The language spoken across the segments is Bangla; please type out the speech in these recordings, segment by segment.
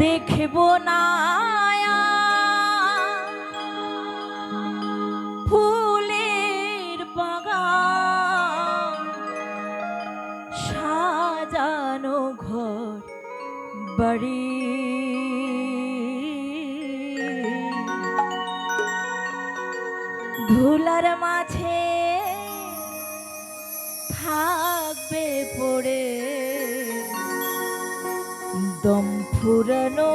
দেখব না ফুলের বাগান সাজানো ঘর বাড়ি। ধুলার মাঝে থাকবে পড়ে দম ফুরানো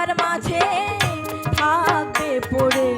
তার মাঝে থাকবে পড়ে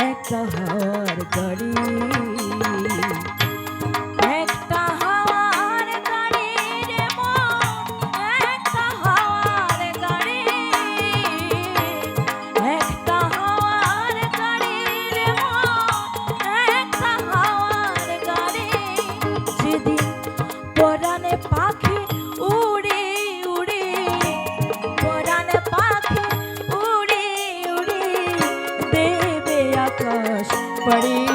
একটা হাওয়ার গাড়ি पड़ी